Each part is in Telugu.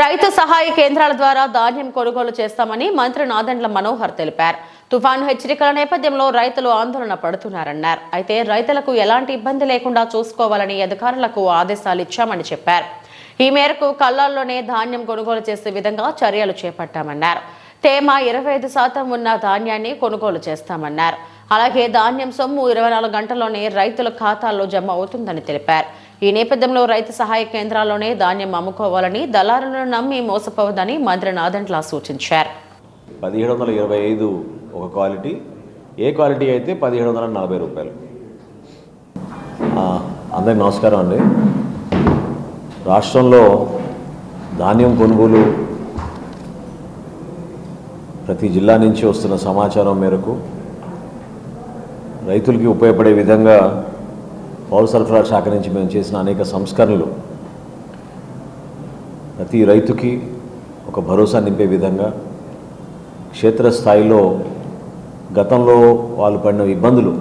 రైతు సహాయ కేంద్రాల ద్వారా ధాన్యం కొనుగోలు చేస్తామని మంత్రి నాదెండ్ల మనోహర్ తెలిపారు. తుఫాను హెచ్చరికల నేపథ్యంలో రైతులు ఆందోళన పడుతున్నారన్నారు. అయితే రైతులకు ఎలాంటి ఇబ్బంది లేకుండా చూసుకోవాలని అధికారులకు ఆదేశాలు ఇచ్చామని చెప్పారు. ఈ మేరకు కళ్ళాల్లోనే ధాన్యం కొనుగోలు చేసే విధంగా చర్యలు చేపట్టామన్నారు. తేమ ఇరవై ఐదు శాతం ఉన్న ధాన్యాన్ని కొనుగోలు చేస్తామన్నారు. అలాగే ధాన్యం సొమ్ము ఇరవై నాలుగు గంటల్లోనే రైతుల ఖాతాల్లో జమ అవుతుందని తెలిపారు. ఈ నేపథ్యంలో రైతు సహాయ కేంద్రాల్లోనే ధాన్యం అమ్ముకోవాలని దళారులను నమ్మి మోసపోవద్దని మంత్రి నాదంట్లా సూచించారు. పదిహేడు వందల ఇరవై ఐదు ఒక క్వాలిటీ ఏ క్వాలిటీ అయితే పదిహేడు వందల నలభై రూపాయలు. అందరికి నమస్కారం అండి. రాష్ట్రంలో ధాన్యం కొనుగోలు ప్రతి జిల్లా నుంచి వస్తున్న సమాచారం మేరకు రైతులకి ఉపయోగపడే విధంగా పౌర సరఫరా శాఖ నుంచి మేము చేసిన అనేక సంస్కరణలు ప్రతి రైతుకి ఒక భరోసా నింపే విధంగా క్షేత్రస్థాయిలో గతంలో వాళ్ళు పడిన ఇబ్బందులు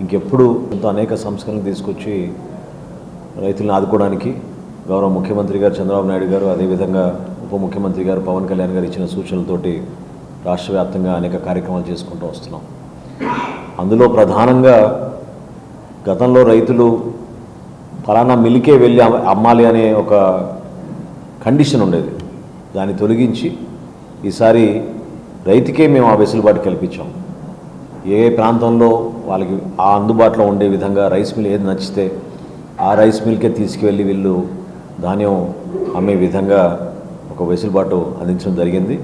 ఇంకెప్పుడు ఎంతో అనేక సంస్కరణలు తీసుకొచ్చి రైతులను ఆదుకోవడానికి గౌరవ ముఖ్యమంత్రి గారు చంద్రబాబు నాయుడు గారు అదేవిధంగా ఉప ముఖ్యమంత్రి గారు పవన్ కళ్యాణ్ గారు ఇచ్చిన సూచనలతోటి రాష్ట్ర వ్యాప్తంగా అనేక కార్యక్రమాలు చేసుకుంటూ వస్తున్నాం. అందులో ప్రధానంగా గతంలో రైతులు ఫలానా మిల్కే వెళ్ళి అమ్మాలి అనే ఒక కండిషన్ ఉండేది. దాన్ని తొలగించి ఈసారి రైతుకే మేము ఆ వెసులుబాటు కల్పించాం. ఏ ప్రాంతంలో వాళ్ళకి ఆ అందుబాటులో ఉండే విధంగా రైస్ మిల్ ఏది నచ్చితే ఆ రైస్ మిల్కే తీసుకువెళ్ళి వీళ్ళు ధాన్యం అమ్మే విధంగా ఒక వెసులుబాటు అందించడం జరిగింది.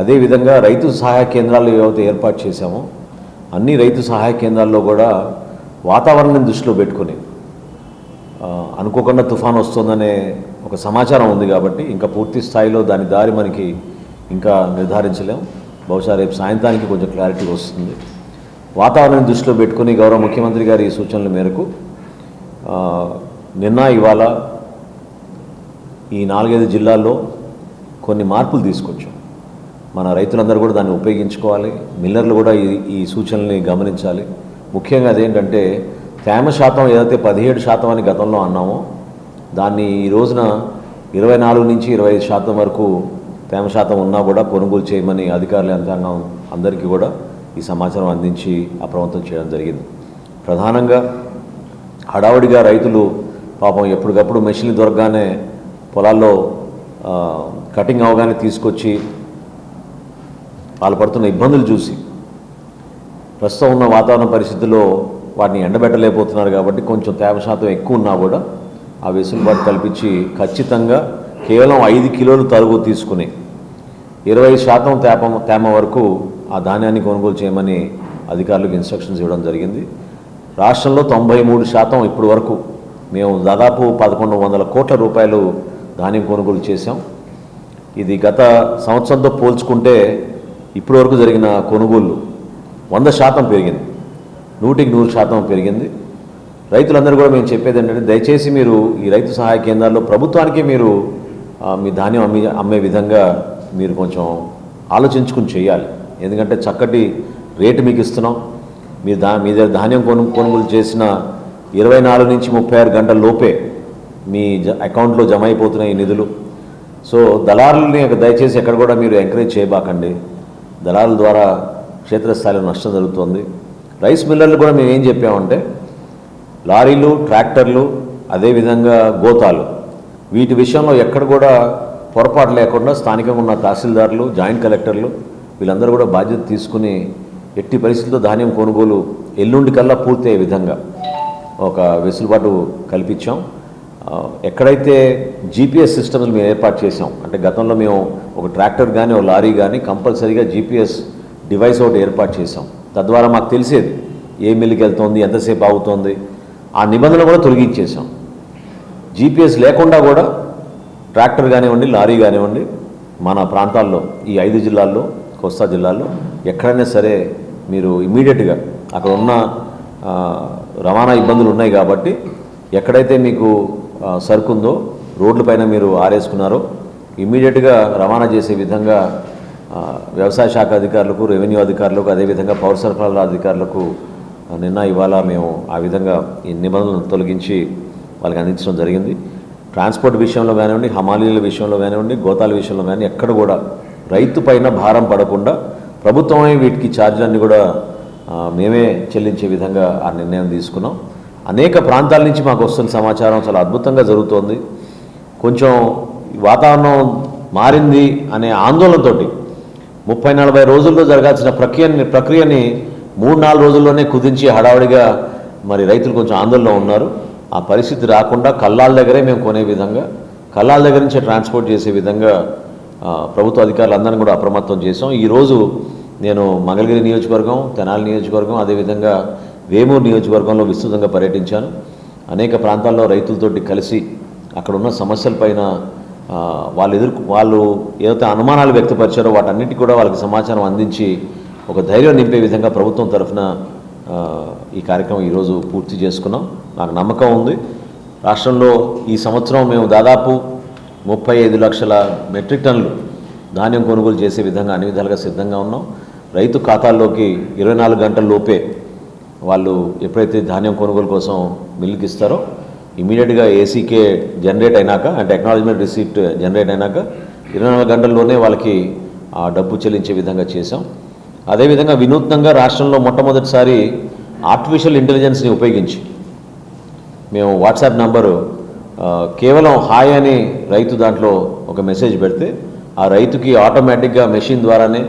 అదేవిధంగా రైతు సహాయ కేంద్రాలు ఏవైతే ఏర్పాటు చేశామో అన్ని రైతు సహాయ కేంద్రాల్లో కూడా వాతావరణం దృష్టిలో పెట్టుకొని అనుకోకుండా తుఫాన్ వస్తుందనే ఒక సమాచారం ఉంది కాబట్టి ఇంకా పూర్తి స్థాయిలో దాని దారి మనకి ఇంకా నిర్ధారించలేం. బహుశా రేపు సాయంత్రానికి కొంచెం క్లారిటీ వస్తుంది. వాతావరణం దృష్టిలో పెట్టుకుని గౌరవ ముఖ్యమంత్రి గారి సూచనల మేరకు నిన్న ఇవాళ ఈ నాలుగైదు జిల్లాల్లో కొన్ని మార్పులు తీసుకొచ్చాం. మన రైతులందరూ కూడా దాన్ని ఉపయోగించుకోవాలి. మిల్లర్లు కూడా ఈ ఈ సూచనల్ని గమనించాలి. ముఖ్యంగా అదేంటంటే తేమ శాతం ఏదైతే పదిహేడు శాతం అని గతంలో అన్నామో దాన్ని ఈ రోజున ఇరవై నాలుగు నుంచి ఇరవై ఐదు శాతం వరకు తేమ శాతం ఉన్నా కూడా కొనుగోలు చేయమని అధికారుల యంత్రాంగం అందరికీ కూడా ఈ సమాచారం అందించి అప్రమత్తం చేయడం జరిగింది. ప్రధానంగా హడావుడిగా రైతులు పాపం ఎప్పటికప్పుడు మెషిన్లు దొరకగానే పొలాల్లో కటింగ్ అవగానే తీసుకొచ్చి వాళ్ళు పడుతున్న ఇబ్బందులు చూసి ప్రస్తుతం ఉన్న వాతావరణ పరిస్థితుల్లో వాటిని ఎండబెట్టలేకపోతున్నారు కాబట్టి కొంచెం తేమ శాతం ఎక్కువ ఉన్నా కూడా ఆ వెసులుబాటు కల్పించి ఖచ్చితంగా కేవలం ఐదు కిలోలు తరుగు తీసుకుని ఇరవై శాతం తేమ తేమ వరకు ఆ ధాన్యాన్ని కొనుగోలు చేయమని అధికారులకు ఇన్స్ట్రక్షన్స్ ఇవ్వడం జరిగింది. రాష్ట్రంలో తొంభై మూడు శాతం ఇప్పటి వరకు మేము దాదాపు పదకొండు వందల కోట్ల రూపాయలు ధాన్యం కొనుగోలు చేశాం. ఇది గత సంవత్సరంతో పోల్చుకుంటే ఇప్పటి వరకు జరిగిన కొనుగోళ్ళు వంద శాతం పెరిగింది. నూటికి నూరు శాతం పెరిగింది. రైతులందరూ కూడా మేము చెప్పేది ఏంటంటే దయచేసి మీరు ఈ రైతు సహాయ కేంద్రాల్లో ప్రభుత్వానికి మీరు మీ ధాన్యం అమ్మి అమ్మే విధంగా మీరు కొంచెం ఆలోచించుకుని చేయాలి. ఎందుకంటే చక్కటి రేటు మీకు ఇస్తున్నాం. మీరు దా మీ దగ్గర ధాన్యం కొను కొనుగోలు చేసిన ఇరవై నాలుగు నుంచి ముప్పై ఆరు గంటల లోపే మీ జ అకౌంట్లో జమ అయిపోతున్నాయి ఈ నిధులు. సో దళారులని దయచేసి ఎక్కడ కూడా మీరు ఎంకరేజ్ చేయబాకండి. దళారుల ద్వారా క్షేత్రస్థాయిలో నష్టం జరుగుతుంది. రైస్ మిల్లర్లు కూడా మేము ఏం చెప్పామంటే లారీలు ట్రాక్టర్లు అదేవిధంగా గోతాలు వీటి విషయంలో ఎక్కడ కూడా పొరపాటు లేకుండా స్థానికంగా ఉన్న తహసీల్దారులు జాయింట్ కలెక్టర్లు వీళ్ళందరూ కూడా బాధ్యత తీసుకుని ఎట్టి పరిస్థితుల్లో ధాన్యం కొనుగోలు ఎల్లుండి కల్లా పూర్తయ్యే విధంగా ఒక వెసులుబాటు కల్పించాం. ఎక్కడైతే జీపీఎస్ సిస్టమ్స్ మేము ఏర్పాటు చేసాం అంటే గతంలో మేము ఒక ట్రాక్టర్ కానీ ఒక లారీ కానీ కంపల్సరీగా జీపీఎస్ డివైస్ ఒకటి ఏర్పాటు చేసాం తద్వారా మాకు తెలిసేది ఏ మిల్లుకి వెళ్తోంది ఎంతసేపు ఆగుతోంది. ఆ నిబంధన కూడా తొలగించేసాం జీపీఎస్ లేకుండా కూడా ట్రాక్టర్ కానివ్వండి లారీ కానివ్వండి మన ప్రాంతాల్లో ఈ ఐదు జిల్లాల్లో కోస్తా జిల్లాల్లో ఎక్కడైనా సరే మీరు ఇమీడియట్గా అక్కడ ఉన్న రవాణా ఇబ్బందులు ఉన్నాయి కాబట్టి ఎక్కడైతే మీకు సరుకుందో సరుకు ఉందో రోడ్లపైన మీరు ఆరేసుకున్నారో ఇమీడియట్గా రవాణా చేసే విధంగా వ్యవసాయ శాఖ అధికారులకు రెవెన్యూ అధికారులకు అదేవిధంగా పౌర సరఫరాల అధికారులకు నిన్న ఇవాళ మేము ఆ విధంగా ఈ నిబంధనలను తొలగించి వాళ్ళకి అందించడం జరిగింది. ట్రాన్స్పోర్ట్ విషయంలో కానివ్వండి హమాలీల విషయంలో కానివ్వండి గోతాల విషయంలో కానీ ఎక్కడ కూడా రైతు పైన భారం పడకుండా ప్రభుత్వమే వీటికి ఛార్జీలన్నీ కూడా మేమే చెల్లించే విధంగా ఆ నిర్ణయం తీసుకున్నాం. అనేక ప్రాంతాల నుంచి మాకు వస్తున్న సమాచారం చాలా అద్భుతంగా జరుగుతోంది. కొంచెం వాతావరణం మారింది అనే ఆందోళనతోటి ముప్పై నలభై రోజుల్లో జరగాల్సిన ప్రక్రియని ప్రక్రియని మూడు నాలుగు రోజుల్లోనే కుదించి హడావుడిగా మరి రైతులు కొంచెం ఆందోళనలో ఉన్నారు. ఆ పరిస్థితి రాకుండా కల్లాల దగ్గరే మేము కొనే విధంగా కల్లాల దగ్గర నుంచే ట్రాన్స్పోర్ట్ చేసే విధంగా ప్రభుత్వ అధికారులు అధికారులందరినీ కూడా అప్రమత్తం చేసాం ఈరోజు నేను మంగళగిరి నియోజకవర్గం తెనాలి నియోజకవర్గం అదేవిధంగా వేమూరు నియోజకవర్గంలో విస్తృతంగా పర్యటించాను. అనేక ప్రాంతాల్లో రైతులతోటి కలిసి అక్కడ ఉన్న సమస్యలపైన వాళ్ళు ఎదుర్కొ వాళ్ళు ఏదైతే అనుమానాలు వ్యక్తపరిచారో వాటన్నిటి కూడా వాళ్ళకి సమాచారం అందించి ఒక ధైర్యం నింపే విధంగా ప్రభుత్వం తరఫున ఈ కార్యక్రమం ఈరోజు పూర్తి చేసుకున్నాం. నాకు నమ్మకం ఉంది. రాష్ట్రంలో ఈ సంవత్సరం మేము దాదాపు ముప్పై ఐదు లక్షల మెట్రిక్ టన్నులు ధాన్యం కొనుగోలు చేసే విధంగా అన్ని విధాలుగా సిద్ధంగా ఉన్నాం. రైతు ఖాతాల్లోకి ఇరవై నాలుగు గంటల లోపే వాళ్ళు ఎప్పుడైతే ధాన్యం కొనుగోలు కోసం మిల్లుకి ఇస్తారో ఇమీడియట్గా ఏసీకే జనరేట్ అయినాక అంటే అక్నాలజ్మెంట్ రిసీప్ట్ జనరేట్ అయినాక ఇరవై నాలుగు గంటల్లోనే వాళ్ళకి ఆ డబ్బు చెల్లించే విధంగా చేశాం. అదేవిధంగా వినూత్నంగా రాష్ట్రంలో మొట్టమొదటిసారి ఆర్టిఫిషియల్ ఇంటెలిజెన్స్ని ఉపయోగించి మేము వాట్సాప్ నంబరు కేవలం హాయ్ అని రైతు దాంట్లో ఒక మెసేజ్ పెడితే ఆ రైతుకి ఆటోమేటిక్గా మెషిన్ ద్వారానే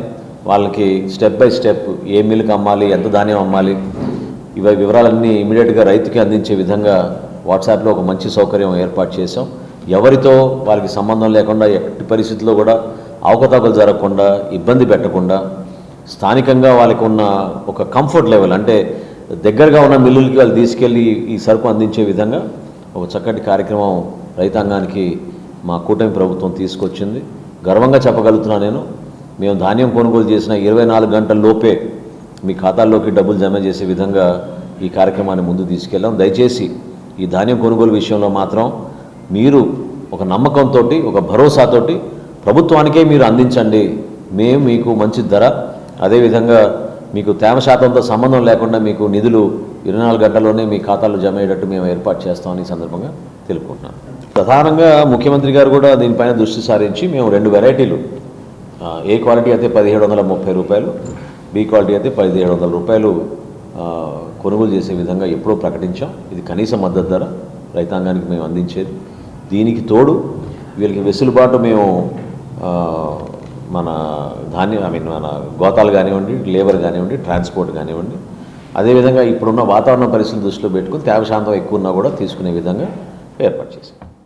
వాళ్ళకి స్టెప్ బై స్టెప్ ఏ మిల్క్ అమ్మాలి ఎంత ధాన్యం అమ్మాలి ఇవి వివరాలన్నీ ఇమీడియట్గా రైతుకి అందించే విధంగా వాట్సాప్లో ఒక మంచి సౌకర్యం ఏర్పాటు చేసాం ఎవరితో వాళ్ళకి సంబంధం లేకుండా ఎట్టి పరిస్థితుల్లో కూడా అవకతవకలు జరగకుండా ఇబ్బంది పెట్టకుండా స్థానికంగా వాళ్ళకి ఉన్న ఒక కంఫర్ట్ లెవెల్ అంటే దగ్గరగా ఉన్న మిల్లులకి వాళ్ళు తీసుకెళ్ళి ఈ సరుకు అందించే విధంగా ఒక చక్కటి కార్యక్రమం రైతాంగానికి మా కూటమి ప్రభుత్వం తీసుకొచ్చింది. గర్వంగా చెప్పగలుగుతున్నా నేను మేము ధాన్యం కొనుగోలు చేసిన ఇరవై నాలుగు గంటల లోపే మీ ఖాతాల్లోకి డబ్బులు జమ చేసే విధంగా ఈ కార్యక్రమాన్ని ముందు తీసుకెళ్ళాం. దయచేసి ఈ ధాన్యం కొనుగోలు విషయంలో మాత్రం మీరు ఒక నమ్మకంతో ఒక భరోసాతోటి ప్రభుత్వానికే మీరు అందించండి. మేము మీకు మంచి ధర అదేవిధంగా మీకు తేమ శాతంతో సంబంధం లేకుండా మీకు నిధులు ఇరవై నాలుగు గంటల్లోనే మీ ఖాతాలో జమ అయ్యేటట్టు మేము ఏర్పాటు చేస్తామని సందర్భంగా తెలుపుకుంటున్నాను ప్రధానంగా ముఖ్యమంత్రి గారు కూడా దీనిపైన దృష్టి సారించి మేము రెండు వెరైటీలు. ఏ క్వాలిటీ అయితే పదిహేడు వందల ముప్పై రూపాయలు బి క్వాలిటీ అయితే పదిహేడు వందల రూపాయలు కొనుగోలు చేసే విధంగా ఎప్పుడో ప్రకటించాం. ఇది కనీస మద్దతు ధర రైతాంగానికి మేము అందించేది. దీనికి తోడు వీళ్ళకి వెసులుబాటు మేము మన ధాన్యం ఐ మీన్ మన గోతాలు కానివ్వండి లేబర్ కానివ్వండి ట్రాన్స్పోర్ట్ కానివ్వండి అదేవిధంగా ఇప్పుడున్న వాతావరణ పరిస్థితులు దృష్టిలో పెట్టుకుని తేవ శాంతం ఎక్కువ ఉన్నా కూడా తీసుకునే విధంగా ఏర్పాటు చేశాం.